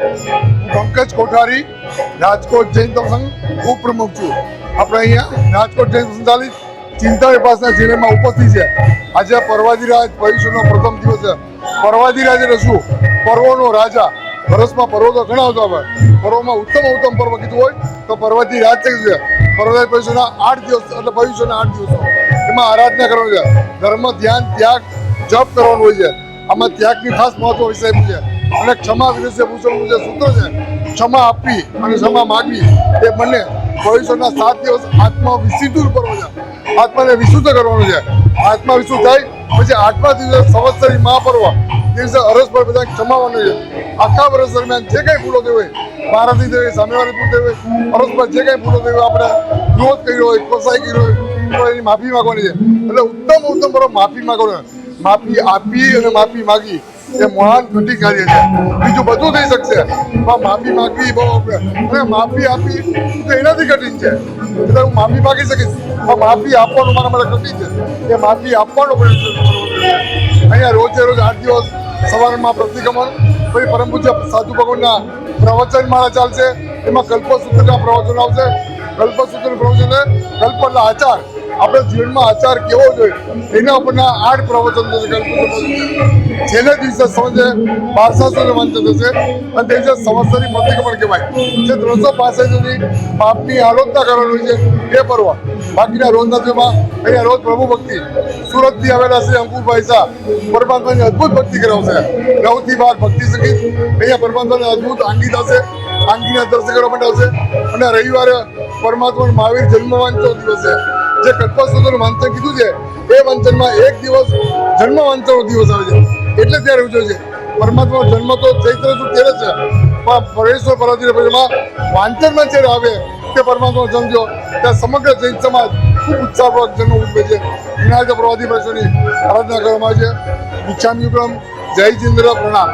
પંકજ કોઠારી, રાજકોટ જૈન સંઘ ઉપપ્રમુખ છું. આપણે અહીંયા રાજકોટ જૈન સંચાલિત ચિંતા વિપાસના જિલ્લામાં ઉપસ્થિત છે. આજે પર્વાદિરાજ ભવિષ્યનો પ્રથમ દિવસ છે. પર્વાદિરાજ એટલે શું? પર્વનો રાજા. વર્ષમાં પર્વ તો ઘણા આવતા હોય પર્વમાં ઉત્તમ ઉત્તમ પર્વ કીધું હોય તો પર્વતી રાજ થઈ છે પર્વત ભવિષ્યના આઠ દિવસ, એટલે ભવિષ્યના આઠ દિવસો. એમાં આરાધના કરવાની છે. ધર્મ, ધ્યાન, ત્યાગ, જપ કરવાનું હોય છે. આમાં ત્યાગની ખાસ મહત્વ વિષય છે? અને ક્ષમા વિશે પૂછવાનું જે સૂત્ર છે, ક્ષમા આપવી અને ક્ષમા માગવી એ બંને ભવિષ્યના સાત દિવસ આત્મા વિશુદ્ધ કરવો છે. આત્માને વિશુદ્ધ કરવાનું છે. આત્મા વિશુદ્ધ થાય, પછી આઠમા દિવસે સંવત્સરી મહાપર્વ, દિવસે અરસભર બધા ક્ષમાવાનું છે. આખા વર્ષ દરમિયાન જે કંઈ ભૂલો થઈ હોય મારાથી થઈ હોય, સામેવાળી ભૂલ થઈ હોય, અરસભર જે કંઈ ભૂલો થઈ હોય, આપણે વિરોધ કર્યો હોય, કોસાઈ કર્યો હોય, તો એની માફી માંગવાની છે. એટલે ઉત્તમ ઉત્તમ બરાબર માફી માંગવાનું. માફી આપી અને માફી માગી. એ મહાન કઠિન કાર્ય છે. બીજું બધું થઈ શકશે. પણ માફી માગવી બહુ. અને માફી આપી તો એનાથી કઠિન છે. એટલે હું માફી માગી શકીશ. પણ માફી આપવાનું મારા માટે કઠિન છે. એ માફી આપવાનો પ્રયત્ન અહીંયા રોજે રોજ આઠ દિવસ સવારમાં પ્રતિક્રમણ. પછી પરમ પૂજ્ય સાધુ ભગવાનના પ્રવચન માળા ચાલશે. એમાં કલ્પસૂત્રના પ્રવચન આવશે. કલ્પસૂત્ર પ્રવચન કલ્પના આચાર. આપણે જીવનમાં આચાર કેવો જોઈએ, એના ઉપરના આઠ પ્રવચન. છેલ્લે દિવસે સાંજે બારસાસુનું વાંચન થશે અને તે સમસ્યાની સંવત્સરી પણ કહેવાય. જે ત્રણસો પાસે સુધી પાપની આલોચના કરવાની છે, એ પર્વ. બાકીના રોજના જેમાં અહીંયા રોજ પ્રભુ ભક્તિ, સુરતથી આવેલા શ્રી અંકુરભાઈ શાહ, પરમાત્માની અદ્ભુત ભક્તિ કરાવશે. નવથી બાર ભક્તિ સંગીત, અહીંયા પરમાત્માને અદ્ભુત આંગી થશે, આંગીના દર્શન કરવા માટે આવશે, અને રવિવારે પરમાત્મા મહાવીર જન્મ વાંચો દિવસ. છે જે કલ્પસૂત્રનું વાંચન કીધું છે, એ વાંચનમાં એક દિવસ જન્મ વાંચનનો દિવસ આવે છે. એટલે ત્યારે ઉજવે છે. પરમાત્માનો જન્મ તો ચૈત્ર સુદ જ છે. પણ પરેશ્વર પર્વતીના પરિમાં વાંચનમાં જ્યારે આવે તે પરમાત્માનો જન્મ થયો ત્યાં સમગ્ર જૈન સમાજ ખૂબ ઉત્સાહપૂર્વક જન્મ ઉજવે છે. વિનાયક પ્રવાદી પરિષદની આરાધના કરવામાં આવે છે. વિક્રમ જય ચિંદ્ર પ્રણામ.